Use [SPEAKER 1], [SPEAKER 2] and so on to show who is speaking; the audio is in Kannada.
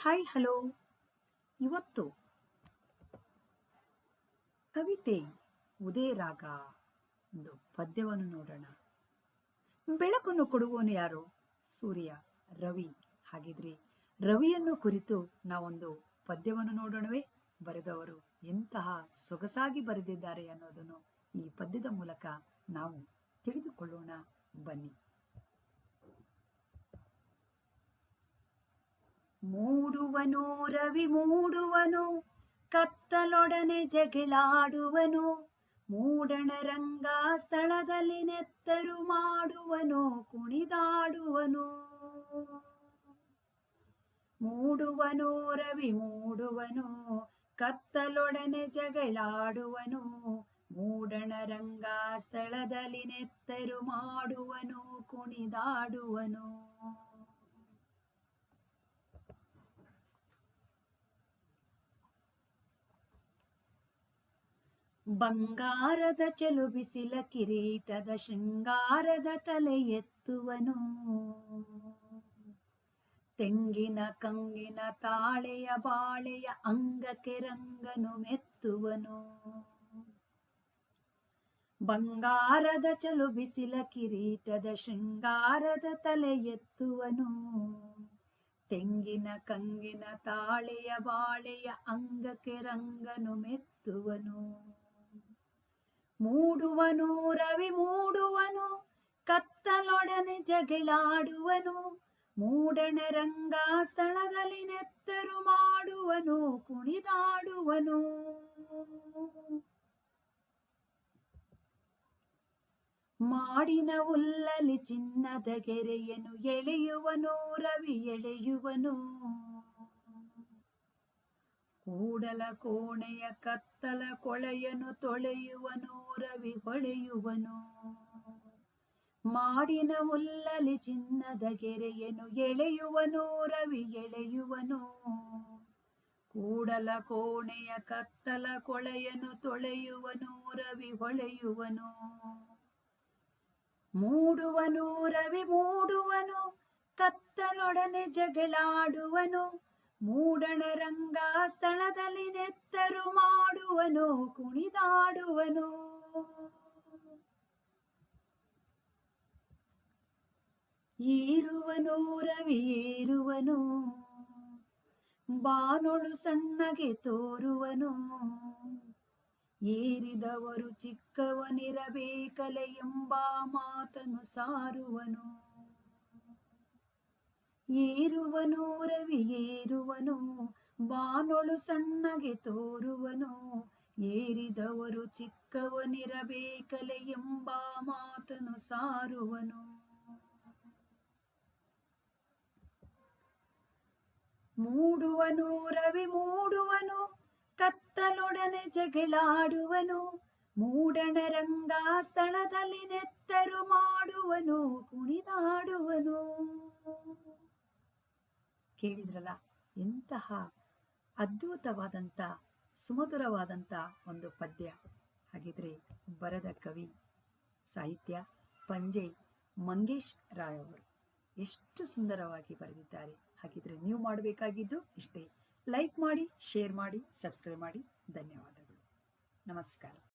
[SPEAKER 1] Hi, hello. ಇವತ್ತು ಕವಿತೆ ಉದಯರಾಗ ಒಂದು ಪದ್ಯವನ್ನು ನೋಡೋಣ. ಬೆಳಕನ್ನು ಕೊಡುವವನು ಯಾರು? ಸೂರ್ಯ, ರವಿ ಹಾಗಿದ್ರೆ. ರವಿಯನ್ನು ಕುರಿತು ನಾವೊಂದು ಪದ್ಯವನ್ನು ನೋಡೋಣವೇ. ಬರೆದವರು ಎಂತಹ ಸೊಗಸಾಗಿ ಬರೆದಿದ್ದಾರೆ ಅನ್ನೋದನ್ನು ಈ ಪದ್ಯದ ಮೂಲಕ ನಾವು ತಿಳಿದುಕೊಳ್ಳೋಣ. ಬನ್ನಿ. ಮೂಡುವನು, ರವಿ ಮೂಡುವನು, ಕತ್ತಲೊಡನೆ ಜಗಳಾಡುವನು, ಮೂಡಣ ರಂಗ ಸ್ಥಳದಲ್ಲಿ ನೆತ್ತರು ಮಾಡುವನು, ಕುಣಿದಾಡುವನು. ಮೂಡುವನು, ರವಿ ಮೂಡುವನು, ಕತ್ತಲೊಡನೆ ಜಗಳಾಡುವನು, ಮೂಡಣ ರಂಗ ಸ್ಥಳದಲ್ಲಿ ನೆತ್ತರು ಮಾಡುವನು, ಕುಣಿದಾಡುವನು. ಬಂಗಾರದ ಚೆಲು ಬಿಸಿಲ ಕಿರೀಟದ ಶೃಂಗಾರದ ತಲೆ ಎತ್ತುವನು. ತೆಂಗಿನ ಕಂಗಿನ ತಾಳೆಯ ಬಾಳೆಯ ಅಂಗಕ್ಕೆ ರಂಗನು ಮೆತ್ತುವನು. ಬಂಗಾರದ ಚಲುಬಿಸಿಲ ಕಿರೀಟದ ಶೃಂಗಾರದ ತಲೆ ಎತ್ತುವನು. ತೆಂಗಿನ ಕಂಗಿನ ತಾಳೆಯ ಬಾಳೆಯ ಅಂಗಕ್ಕೆ ರಂಗನು ಮೆತ್ತುವನು. ಮೂಡುವನು, ರವಿ ಮೂಡುವನು, ಕತ್ತಲೊಡನೆ ಜಗಳಾಡುವನು, ಮೂಡಣ ರಂಗ ಸ್ಥಳದಲ್ಲಿ ನೆತ್ತರು ಮಾಡುವನು, ಕುಣಿದಾಡುವನು. ಮಾಡಿನ ಉಲ್ಲಲಿ ಚಿನ್ನದ ಗೆರೆಯನು ಎಳೆಯುವನು, ರವಿ ಎಳೆಯುವನು. ಕೂಡಲ ಕೋಣೆಯ ಕತ್ತಲ ಕೊಳೆಯನು ತೊಳೆಯುವನು, ರವಿ ಹೊಳೆಯುವನು. ಮಾಡಿನ ಉಲ್ಲಲಿ ಚಿನ್ನದ ಗೆರೆಯನು ಎಳೆಯುವನು, ರವಿ ಎಳೆಯುವನು. ಕೂಡಲ ಕೋಣೆಯ ಕತ್ತಲ ಕೊಳೆಯನು ತೊಳೆಯುವನು, ರವಿ ಹೊಳೆಯುವನು. ಮೂಡುವನು, ರವಿ ಮೂಡುವನು, ಕತ್ತಲೊಡನೆ ಜಗಳಾಡುವನು. ಮೂಡಣ ರಂಗ ಸ್ಥಳದಲ್ಲಿ ನೆತ್ತರು ಮಾಡುವನು, ಕುಣಿದಾಡುವನು. ಏರುವನು ರವಿ ಏರುವನು ಬಾನೊಳು ಸಣ್ಣಗೆ ತೋರುವನು. ಏರಿದವರು ಚಿಕ್ಕವನಿರಬೇಕಲೆ ಎಂಬ ಮಾತನು ಸಾರುವನು. ಏರುವನು, ರವಿ ಏರುವನು, ಬಾನೊಳು ಸಣ್ಣಗೆ ತೋರುವನು, ಏರಿದವರು ಚಿಕ್ಕವನಿರಬೇಕಲೆ ಎಂಬ ಮಾತನು ಸಾರುವನು. ಮೂಡುವನು, ರವಿ ಮೂಡುವನು, ಕತ್ತಲೊಡನೆ ಜಗಳಾಡುವನು, ಮೂಡಣ ರಂಗ ಸ್ಥಳದಲ್ಲಿ ನೆತ್ತರು ಮಾಡುವನು, ಕುಣಿದಾಡುವನು. ಕೇಳಿದ್ರಲ್ಲ, ಎಂತಹ ಅದ್ಭುತವಾದಂಥ, ಸುಮಧುರವಾದಂಥ ಒಂದು ಪದ್ಯ. ಹಾಗಿದ್ರೆ ಬರದ ಕವಿ, ಸಾಹಿತ್ಯ ಪಂಜೆ ಮಂಗೇಶ್ ರಾಯ್ ಅವರು ಎಷ್ಟು ಸುಂದರವಾಗಿ ಬರೆದಿದ್ದಾರೆ. ಹಾಗಿದ್ರೆ ನೀವು ಮಾಡಬೇಕಾಗಿದ್ದು ಇಷ್ಟೇ. ಲೈಕ್ ಮಾಡಿ, ಶೇರ್ ಮಾಡಿ, ಸಬ್ಸ್ಕ್ರೈಬ್ ಮಾಡಿ. ಧನ್ಯವಾದಗಳು. ನಮಸ್ಕಾರ.